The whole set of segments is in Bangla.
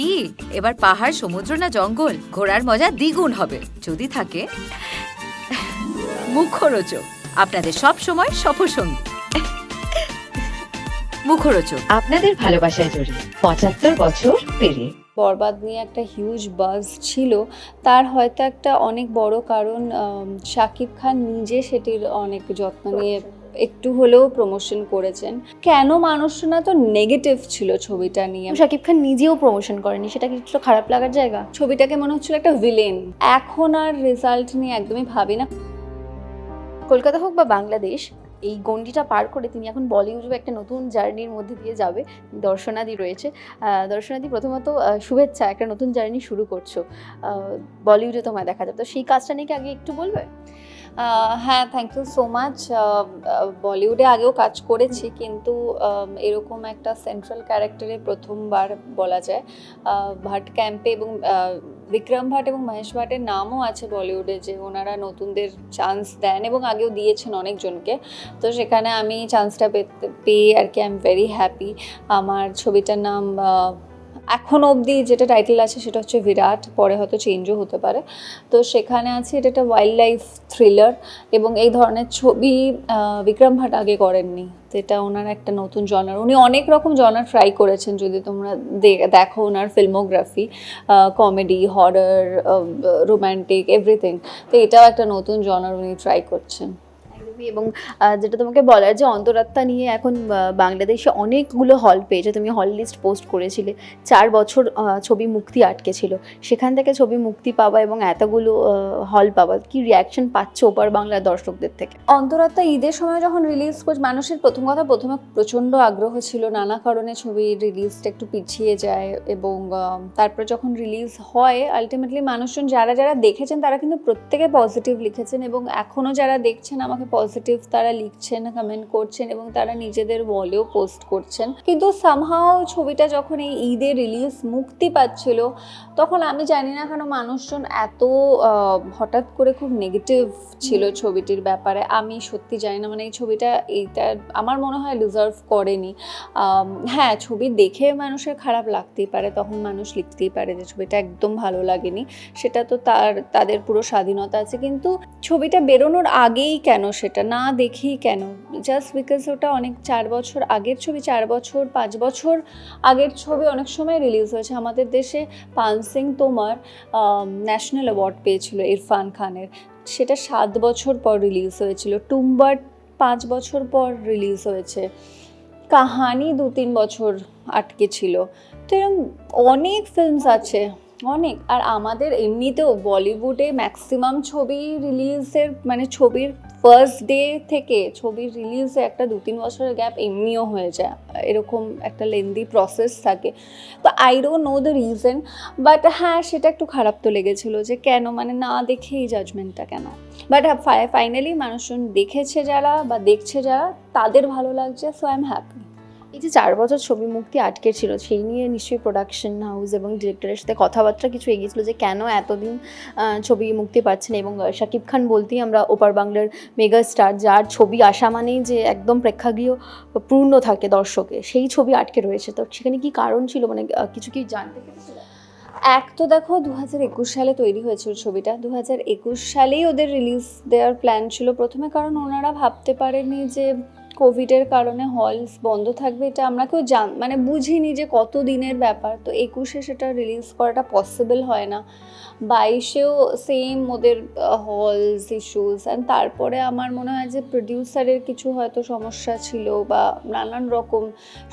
কি? এবার পাহাড় সমুদ্র না জঙ্গল? ঘোরার মজা দ্বিগুণ হবে। যদি থাকে মুখরোচক। আপনাদের সব সময় সফরসঙ্গী মুখরোচক। আপনাদের ভালোবাসায় জড়িয়ে পঁচাত্তর বছর পেরিয়ে। বরবাদ নিয়ে একটা হিউজ বাজ ছিল। তার হয়তো একটা অনেক বড় কারণ শাকিব খান নিজে সেটির অনেক যত্ন নিয়ে একটু হলেও প্রমোশন করেছেন। কেন মানুষরা তো নেগেটিভ ছিল ছবিটা নিয়ে? শাকিব খান নিজেও প্রমোশন করেনি সেটা কি একটু খারাপ লাগার জায়গা? ছবিটাকে মনে হচ্ছিল একটা ভিলেন এখন আর রেজাল্ট নিয়ে একদমই ভাবি না। কলকাতা হোক বা বাংলাদেশ এই গণ্ডিটা পার করে তিনি এখন বলিউডে একটা নতুন জার্নির মধ্যে দিয়ে যাবে। দর্শনাদি রয়েছে। দর্শনাদি প্রথমত শুভেচ্ছা একটা নতুন জার্নি শুরু করছ। বলিউডে তোমায় দেখা যাবে। তো সেই কাজটা নিয়ে কি আগে একটু বলবে? হ্যাঁ থ্যাংক ইউ সো মাচ বলিউডে আগেও কাজ করেছি, কিন্তু এরকম একটা সেন্ট্রাল ক্যারেক্টারে প্রথমবার বলা যায়। ভাট ক্যাম্পে এবং বিক্রম ভাট এবং মহেশ ভাটের নামও আছে বলিউডে যে ওনারা নতুনদের চান্স দেন এবং আগেও দিয়েছেন অনেকজনকে। তো সেখানে আমি চান্সটা পেতে, পেয়ে আর কি আই এম ভেরি হ্যাপি আমার ছবিটার নাম এখন অবধি যেটা টাইটেল আছে সেটা হচ্ছে বিরাট, পরে হয়তো চেঞ্জও হতে পারে। তো সেখানে আছে এটা একটা ওয়াইল্ড লাইফ থ্রিলার এবং এই ধরনের ছবি বিক্রম ভাট আগে করেননি। তো এটা ওনার একটা নতুন জনার উনি অনেক রকম জনার ট্রাই করেছেন, যদি তোমরা দেখো ওনার filmography comedy horror romantic everything তো এটাও একটা নতুন জনার উনি ট্রাই করছেন। একদমই এবং যেটা তোমাকে বলার যে অন্তরাত্মা নিয়ে এখন বাংলাদেশে অনেকগুলো হল পেয়েছে। তুমি হল লিস্ট পোস্ট করেছিলে। চার বছর ছবি মুক্তি আটকে ছিল। সেখান থেকে ছবি মুক্তি পাওয়া এবং এতগুলো হল পাওয়া, কি রিয়াকশন পাচ্ছ ওপার বাংলার দর্শকদের থেকে? অন্তরাত্মা ঈদের সময় যখন রিলিজ করছে মানুষের প্রথম কথা প্রথমে প্রচণ্ড আগ্রহ ছিল। নানা কারণে ছবির রিলিজটা একটু পিছিয়ে যায় এবং তারপরে যখন রিলিজ হয় আলটিমেটলি মানুষজন যারা যারা দেখেছেন, তারা কিন্তু প্রত্যেকে পজিটিভ লিখেছেন এবং এখনও যারা দেখছেন, আমাকে পজিটিভ তারা লিখছেন কমেন্ট করছেন এবং তারা নিজেদের বলেও পোস্ট করছেন। কিন্তু সামহাও ছবিটা যখন এই ঈদে রিলিজ মুক্তি পাচ্ছিল তখন আমি জানি না কেন মানুষজন এত হঠাৎ করে খুব নেগেটিভ ছিল ছবিটির ব্যাপারে। আমি সত্যি জানি না মানে এই ছবিটা এইটা আমার মনে হয় ডিজার্ভ করেনি। হ্যাঁ ছবি দেখে মানুষের খারাপ লাগতেই পারে তখন মানুষ লিখতেই পারে যে ছবিটা একদম ভালো লাগেনি। সেটা তো তার তাদের পুরো স্বাধীনতা আছে। কিন্তু ছবিটা বেরোনোর আগেই কেন সেটা না দেখেই কেন? জাস্ট বিকজ ওটা অনেক চার বছর আগের ছবি, চার বছর, পাঁচ বছর আগের ছবি অনেক সময় রিলিজ হয়েছে। আমাদের দেশে পান সিং তোমার ন্যাশনাল অ্যাওয়ার্ড পেয়েছিল ইরফান খানের। সেটা সাত বছর পর রিলিজ হয়েছিল। টুম্বার পাঁচ বছর পর রিলিজ হয়েছে। কাহানি দু তিন বছর আটকে ছিল। তো এরকম অনেক ফিল্মস আছে। অনেক। আর আমাদের এমনিতেও বলিউডে ম্যাক্সিমাম ছবি রিলিজের মানে ছবির ফার্স্ট ডে থেকে ছবির রিলিজে একটা দু তিন বছরের গ্যাপ এমনিও হয়ে যায়। এরকম একটা লেন্দি প্রসেস থাকে। তো I don't know the reason but হ্যাঁ সেটা একটু খারাপ তো লেগেছিল যে কেন মানে না দেখে এই জাজমেন্টটা কেন? বাট ফাইনালি মানুষজন দেখেছে যারা বা দেখছে যারা, তাদের ভালো লাগছে সো আই এম হ্যাপি এই যে চার বছর ছবি মুক্তি আটকে ছিল, সেই নিয়ে নিশ্চয়ই প্রোডাকশন হাউস এবং ডিরেক্টরের সাথে কথাবার্তা কিছু এগিয়েছিল যে কেন এতদিন ছবি মুক্তি পাচ্ছে না এবং শাকিব খান বলতেই আমরা ওপার বাংলার মেগা স্টার যার ছবি আসা মানেই যে একদম প্রেক্ষাগৃহ পূর্ণ থাকে দর্শকে, সেই ছবি আটকে রয়েছে। তো সেখানে কি কারণ ছিল? মানে কিছু কি জানতে? এক তো দেখো দু হাজার একুশ সালে তৈরি হয়েছিল ছবিটা। দু হাজার একুশ সালেই ওদের রিলিজ দেওয়ার প্ল্যান ছিল প্রথমে, কারণ ওনারা ভাবতে পারেনি যে কোভিডের কারণে হলস বন্ধ থাকবে, এটা আমরা কেউ জান মানে বুঝিনি যে কত দিনের ব্যাপার। তো একুশে সেটা রিলিজ করাটা পসিবল হয় না। বাইশেও সেম ওদের হলস ইস্যুস অ্যান্ড তারপরে আমার মনে হয় যে প্রডিউসারের কিছু হয়তো সমস্যা ছিল বা নানান রকম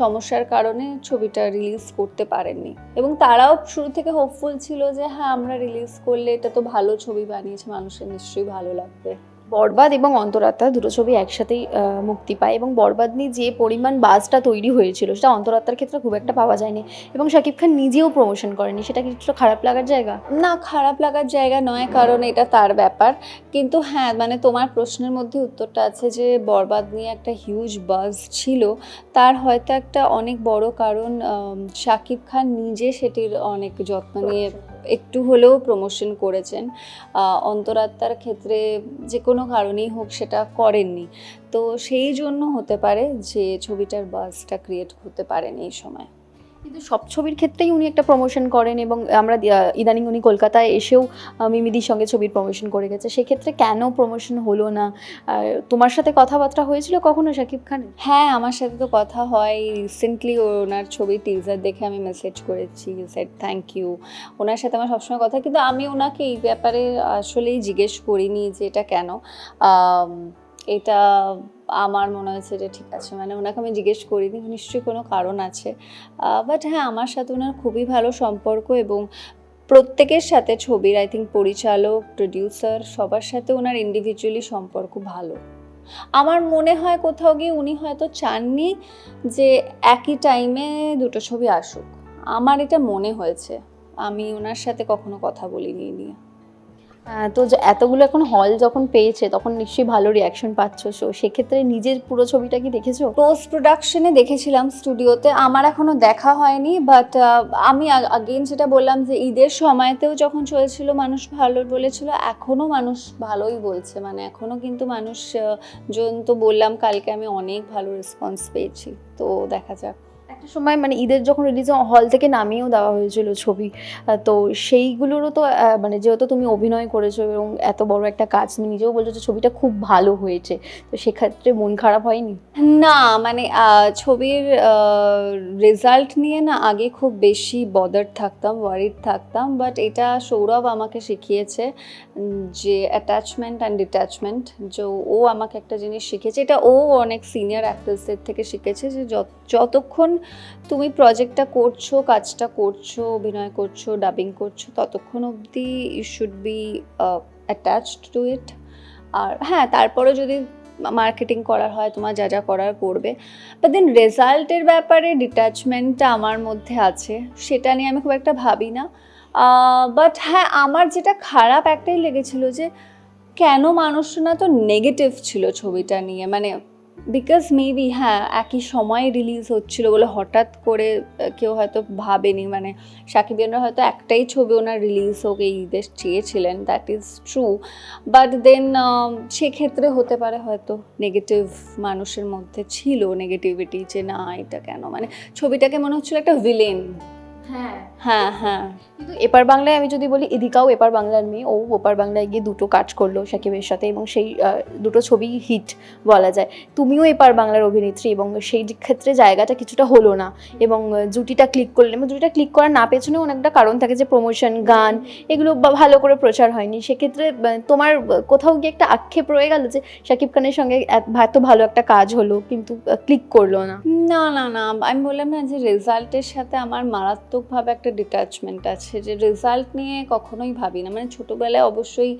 সমস্যার কারণে ছবিটা রিলিজ করতে পারেননি। এবং তারাও শুরু থেকে হোপফুল ছিল যে হ্যাঁ আমরা রিলিজ করলে এটা তো ভালো ছবি বানিয়েছে, মানুষের নিশ্চয়ই ভালো লাগবে। বরবাদ এবং অন্তরাত্মা দুটো ছবি একসাথেই মুক্তি পায় এবং বরবাদ নিয়ে যে পরিমাণ বাজটা তৈরি হয়েছিল সেটা অন্তরাত্মার ক্ষেত্রে খুব একটা পাওয়া যায়নি এবং শাকিব খান নিজেও প্রমোশন করেনি। সেটা কি একটু খারাপ লাগার জায়গা? না খারাপ লাগার জায়গা নয় কারণ এটা তার ব্যাপার। কিন্তু হ্যাঁ মানে তোমার প্রশ্নের মধ্যে উত্তরটা আছে যে বরবাদ নিয়ে একটা হিউজ বাজ ছিল। তার হয়তো একটা অনেক বড় কারণ শাকিব খান নিজে সেটির অনেক যত্ন নিয়ে একটু হলেও প্রমোশন করেছেন। অন্তরাত্মার ক্ষেত্রে যে কোনো কারণেই হোক সেটা করেননি। তো সেই জন্য হতে পারে যে ছবিটার বাসটা ক্রিয়েট হতে পারেনি এই সময়। কিন্তু সব ছবির ক্ষেত্রেই উনি একটা প্রমোশন করেন এবং আমরা ইদানিং উনি কলকাতায় এসেও মিমিদির সঙ্গে ছবির প্রমোশন করে গেছে। সেক্ষেত্রে কেন প্রমোশন হলো না? তোমার সাথে কথাবার্তা হয়েছিল কখনো শাকিব খান হ্যাঁ আমার সাথে তো কথা হয়। রিসেন্টলি ওনার ছবি টিজার দেখে আমি মেসেজ করেছি। সেট থ্যাংক ইউ ওনার সাথে আমার সবসময় কথা কিন্তু আমি ওনাকে এই ব্যাপারে আসলেই জিজ্ঞেস করিনি যে এটা কেন। এটা আমার মনে হয়েছে যে ঠিক আছে মানে ওনাকে আমি জিজ্ঞেস করিনি, নিশ্চয়ই কোনো কারণ আছে। বাট হ্যাঁ আমার সাথে ওনার খুবই ভালো সম্পর্ক এবং প্রত্যেকের সাথে ছবির আই থিঙ্ক পরিচালক প্রডিউসার সবার সাথে ওনার ইন্ডিভিজুয়ালি সম্পর্ক ভালো। আমার মনে হয় কোথাও গিয়ে উনি হয়তো চাননি যে একই টাইমে দুটো ছবি আসুক। আমার এটা মনে হয়েছে। আমি ওনার সাথে কখনো কথা বলিনি নিয়ে। তো এতগুলো এখন হল যখন পেয়েছে, তখন নিশ্চয়ই ভালো রিয়াকশন পাচ্ছ। সো সেক্ষেত্রে নিজের পুরো ছবিটা কি দেখেছ? পোস্ট প্রোডাকশনে দেখেছিলাম স্টুডিওতে আমার এখনও দেখা হয়নি বাট আমি আগেন যেটা বললাম যে ঈদের সময়তেও যখন চলছিল, মানুষ ভালো বলেছিল, এখনও মানুষ ভালোই বলছে। মানে এখনও কিন্তু মানুষ জন তো বললাম, কালকে আমি অনেক ভালো রেসপন্স পেয়েছি। তো দেখা যাক। একটা সময় মানে ঈদের যখন রিলিজ হল থেকে নামিয়েও দেওয়া হয়েছিল ছবি তো সেইগুলোরও তো মানে যেহেতু তুমি অভিনয় করেছ এবং এত বড় একটা কাজ, তুমি নিজেও বলছো যে ছবিটা খুব ভালো হয়েছে, তো সেক্ষেত্রে মন খারাপ হয়নি? না মানে ছবির রেজাল্ট নিয়ে না আগে খুব বেশি বদার থাকতাম ওয়ারিড থাকতাম বাট এটা সৌরভ আমাকে শিখিয়েছে যে অ্যাটাচমেন্ট অ্যান্ড ডিট্যাচমেন্ট যে ও আমাকে একটা জিনিস শিখেছে এটা ও অনেক সিনিয়র অ্যাক্টার্সদের থেকে শিখেছে যে যত- যতক্ষণ তুমি প্রজেক্টটা করছ, কাজটা করছ, অভিনয় করছ ডাবিং করছ, ততক্ষণ অবধি you should be attached to it আর হ্যাঁ তারপরে যদি মার্কেটিং করার হয়, তোমার যা যা করার করবে। বাট দেন রেজাল্টের ব্যাপারে ডিট্যাচমেন্টটা আমার মধ্যে আছে, সেটা নিয়ে আমি খুব একটা ভাবি না। বাট হ্যাঁ আমার যেটা খারাপ একটাই লেগেছিল যে, কেন মানুষরা তো নেগেটিভ ছিল ছবিটা নিয়ে? মানে বিকজ মেবি হ্যাঁ একই সময় রিলিজ হচ্ছিল বলে হঠাৎ করে কেউ হয়তো ভাবেনি। মানে সাকিব সাকিবিয়ানরা হয়তো একটাই ছবি ওনার রিলিজ হোক, এই ঈদের চেয়েছিলেন that is true but then সেক্ষেত্রে হতে পারে হয়তো নেগেটিভ মানুষের মধ্যে ছিল নেগেটিভিটি যে না, এটা কেন? মানে ছবিটাকে মনে হচ্ছিল একটা ভিলেন হ্যাঁ। হ্যাঁ হ্যাঁ। এপার বাংলায় আমি যদি বলি এদিকাও এপার বাংলার মেয়ে। ও ওপার বাংলায় গিয়ে দুটো কাজ করল সাকিবের সাথে এবং সেই দুটো ছবি হিট বলা যায়। তুমিও এপার বাংলার অভিনেত্রী এবং সেই ক্ষেত্রে জায়গাটা কিছুটা হলো না এবং জুটিটা ক্লিক করলেন এবং জুটিটা ক্লিক করার না পেছনে অনেকটা কারণ থাকে যে প্রমোশন গান এগুলো বা- ভালো করে প্রচার হয়নি। সেক্ষেত্রে তোমার কোথাও গিয়ে একটা আক্ষেপ রয়ে গেল যে শাকিব খানের সঙ্গে এত এত ভালো একটা কাজ হলো কিন্তু ক্লিক করল না। না না না। আমি বললাম না যে রেজাল্টের সাথে আমার মারাত্মকভাবে একটা ডিট্যাচমেন্ট আছে যে রেজাল্ট নিয়ে কখনোই ভাবি না মানে ছোটোবেলায় অবশ্যই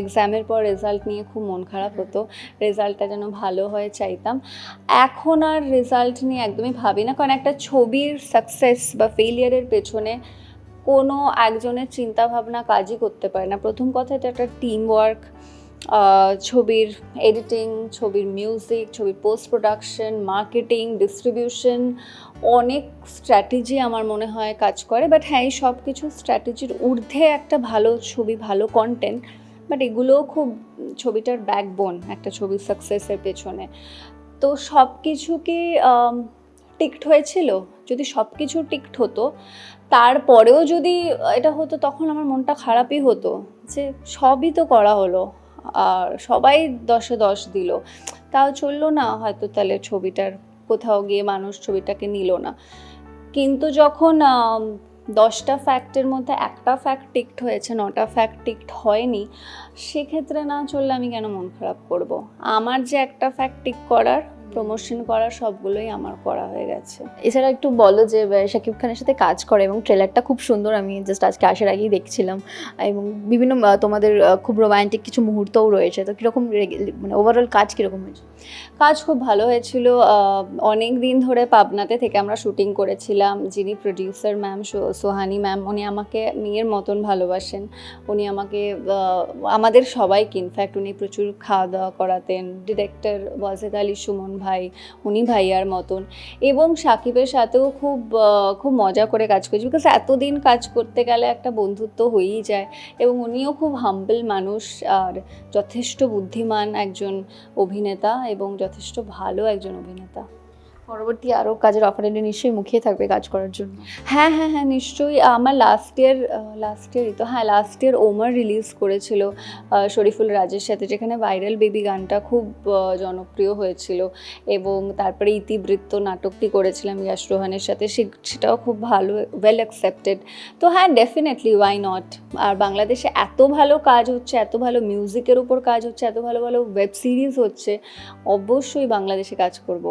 এক্সামের পর রেজাল্ট নিয়ে খুব মন খারাপ হতো। রেজাল্টটা যেন ভালো হয়ে চাইতাম। এখন আর রেজাল্ট নিয়ে একদমই ভাবি না কারণ একটা ছবির সাকসেস বা ফেলিয়ারের পেছনে কোনো একজনের চিন্তাভাবনা কাজই করতে পারে না। প্রথম কথা, এটা একটা টিম ওয়ার্ক ছবির এডিটিং ছবির মিউজিক ছবির পোস্ট প্রোডাকশন মার্কেটিং ডিস্ট্রিবিউশন অনেক স্ট্র্যাটেজি আমার মনে হয় কাজ করে। বাট হ্যাঁ এই সব কিছু স্ট্র্যাটেজির ঊর্ধ্বে একটা ভালো ছবি, ভালো কন্টেন্ট বাট এগুলোও খুব ছবিটার ব্যাকবোন একটা ছবির সাকসেসের পেছনে। তো সব কিছু কি টিকড হয়েছিল? যদি সব কিছু টিকড হতো, তারপরেও যদি এটা হতো, তখন আমার মনটা খারাপই হতো। যে সবই তো করা হলো। আর সবাই দশে দশ দিল। তাও চলল না, হয়তো তাহলে ছবিটার কোথাও গিয়ে মানুষ ছবিটাকে নিল না। কিন্তু যখন দশটা ফ্যাক্টের মধ্যে একটা ফ্যাক্ট টিকট হয়েছে, নটা ফ্যাক্ট টিকট হয়নি, সেক্ষেত্রে না চললে আমি কেন মন খারাপ করব? আমার যে একটা ফ্যাক্ট টিক করার প্রমোশন করার সবগুলোই আমার করা হয়ে গেছে। এছাড়া একটু বলো যে শাকিব খানের সাথে কাজ করে এবং ট্রেলারটা খুব সুন্দর আমি জাস্ট আজকে আসার আগেই দেখছিলাম। এবং বিভিন্ন তোমাদের খুব রোমান্টিক কিছু মুহূর্তও রয়েছে। তো কীরকম মানে ওভারঅল কাজ কীরকম হয়েছে? কাজ খুব ভালো হয়েছিল। অনেক দিন ধরে পাবনাতে থেকে আমরা শুটিং করেছিলাম। যিনি প্রডিউসার ম্যাম সোহানি ম্যাম উনি আমাকে মেয়ের মতন ভালোবাসেন। উনি আমাকে আমাদের সবাইকে ইনফ্যাক্ট উনি প্রচুর খাওয়া দাওয়া করাতেন ডিরেক্টর ওয়াজেদ আলী সুমন ভাই, উনি ভাইয়ার মতন। এবং সাকিবের সাথেও খুব খুব মজা করে কাজ করেছি। বিকজ এতদিন কাজ করতে গেলে একটা বন্ধুত্ব হয়েই যায়। এবং উনিও খুব হাম্বল মানুষ আর যথেষ্ট বুদ্ধিমান একজন অভিনেতা এবং যথেষ্ট ভালো একজন অভিনেতা। পরবর্তী আরও কাজের অফার এলে নিশ্চয়ই মুখিয়ে থাকবে কাজ করার জন্য। হ্যাঁ হ্যাঁ হ্যাঁ নিশ্চয়ই। আমার লাস্ট ইয়ার লাস্ট ইয়ারই তো হ্যাঁ লাস্ট ইয়ার ওমার রিলিজ করেছিল শরীফুল রাজের সাথে, যেখানে ভাইরাল বেবি গানটা খুব জনপ্রিয় হয়েছিল। এবং তারপরে ইতিবৃত্ত নাটকটি করেছিলাম ইয়াশ রোহানের সাথে সেটাও খুব ভালো ওয়েল অ্যাকসেপ্টেড তো হ্যাঁ ডেফিনেটলি ওয়াই নট আর বাংলাদেশে এত ভালো কাজ হচ্ছে, এত ভালো মিউজিকের উপর কাজ হচ্ছে, এত ভালো ভালো ওয়েব সিরিজ হচ্ছে, অবশ্যই বাংলাদেশে কাজ করব।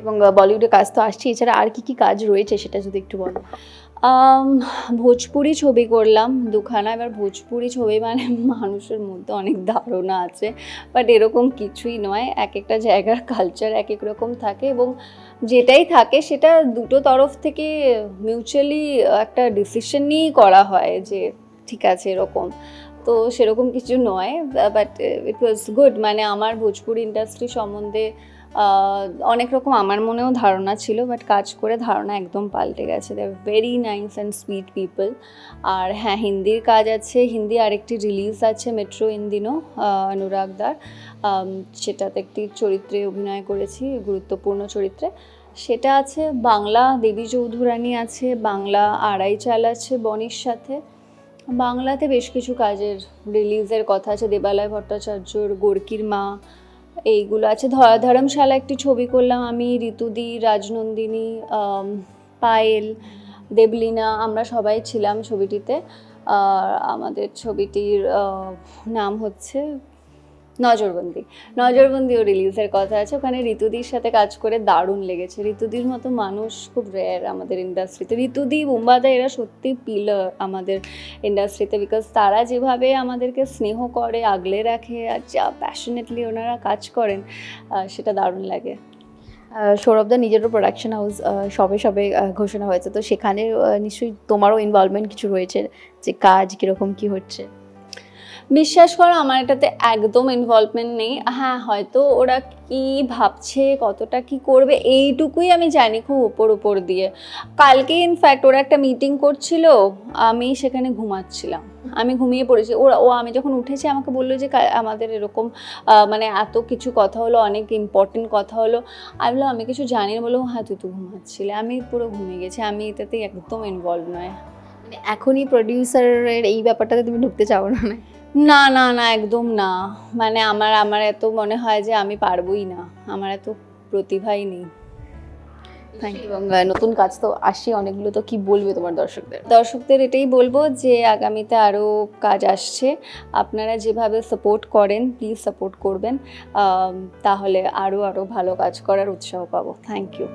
এবং বলিউডে কাজ তো আসছে এছাড়া আর কি কি কাজ রয়েছে সেটা যদি একটু বলো। ভোজপুরি ছবি করলাম দুখানা। এবার ভোজপুরি ছবি মানে মানুষের মধ্যে অনেক ধারণা আছে বাট এরকম কিছুই নয়। এক একটা জায়গার কালচার এক এক রকম থাকে এবং যেটাই থাকে সেটা দুটো তরফ থেকে মিউচুয়ালি একটা ডিসিশন নিয়েই করা হয় যে ঠিক আছে এরকম। তো সেরকম কিছু নয় বাট ইট ওয়াজ গুড মানে আমার ভোজপুরি ইন্ডাস্ট্রি সম্বন্ধে অনেক রকম আমার মনেও ধারণা ছিল বাট কাজ করে ধারণা একদম পাল্টে গেছে। They very nice and sweet people আর হ্যাঁ হিন্দির কাজ আছে। হিন্দি আরেকটি রিলিজ আছে মেট্রো ইন দিনো অনুরাগদার সেটাতে একটি চরিত্রে অভিনয় করেছি, গুরুত্বপূর্ণ চরিত্রে। সেটা আছে, বাংলা দেবী চৌধুরানী আছে, বাংলা আড়াই চাল আছে বনির সাথে। বাংলাতে বেশ কিছু কাজের রিলিজের কথা আছে। দেবালয় ভট্টাচার্যর গোর্কির মা এইগুলো আছে। ধরমশালা একটি ছবি করলাম আমি, ঋতুদি, রাজনন্দিনী পায়েল, দেবলিনা, আমরা সবাই ছিলাম ছবিটিতে। আর আমাদের ছবিটির নাম হচ্ছে নজরবন্দি। নজরবন্দিও রিলিজের কথা আছে। ওখানে ঋতুদির সাথে কাজ করে দারুণ লেগেছে। ঋতুদির মতো মানুষ খুব রেয়ার আমাদের ইন্ডাস্ট্রিতে ঋতুদি বুম্বাদা এরা সত্যি পিলার আমাদের ইন্ডাস্ট্রিতে বিকজ তারা যেভাবে আমাদেরকে স্নেহ করে, আগলে রাখে আর যা প্যাশনেটলি ওনারা কাজ করেন সেটা দারুণ লাগে। সৌরভদা নিজেরও প্রোডাকশন হাউস সবে সবে ঘোষণা হয়েছে। তো সেখানে নিশ্চয়ই তোমারও ইনভলভমেন্ট কিছু রয়েছে যে কাজ কীরকম কী হচ্ছে? বিশ্বাস করো, আমার এটাতে একদম ইনভলভমেন্ট নেই। হ্যাঁ হয়তো ওরা কি ভাবছে, কতটা কি করবে, এইটুকুই আমি জানি খুব উপর উপর দিয়ে। কালকে ইনফ্যাক্ট ওরা একটা মিটিং করছিল, আমি সেখানে ঘুমাচ্ছিলাম। আমি ঘুমিয়ে পড়েছি। ওরা, ও, আমি যখন উঠেছি, আমাকে বলল যে আমাদের এরকম মানে এত কিছু কথা হলো, অনেক ইম্পর্টেন্ট কথা হলো। আমি বললাম, আমি কিছু জানি না। বলল হ্যাঁ তুই তো ঘুমাচ্ছিলে। আমি পুরো ঘুমিয়ে গেছি। আমি এটাতে একদম ইনভলভ নয়। মানে এখনই প্রডিউসারের এই ব্যাপারটাতে তুমি ঢুকতে চাও না? না না না একদম না। মানে আমার আমার এত মনে হয় যে আমি পারবোই না। আমার এত প্রতিভাই নেই. এবং নতুন কাজ তো আসছে অনেকগুলো তো কি বলবে তোমার দর্শকদের? দর্শকদের এটাই বলব যে আগামীতে আরও কাজ আসছে। আপনারা যেভাবে সাপোর্ট করেন প্লিজ সাপোর্ট করবেন। তাহলে আরও আরও ভালো কাজ করার উৎসাহ পাবো। Thank you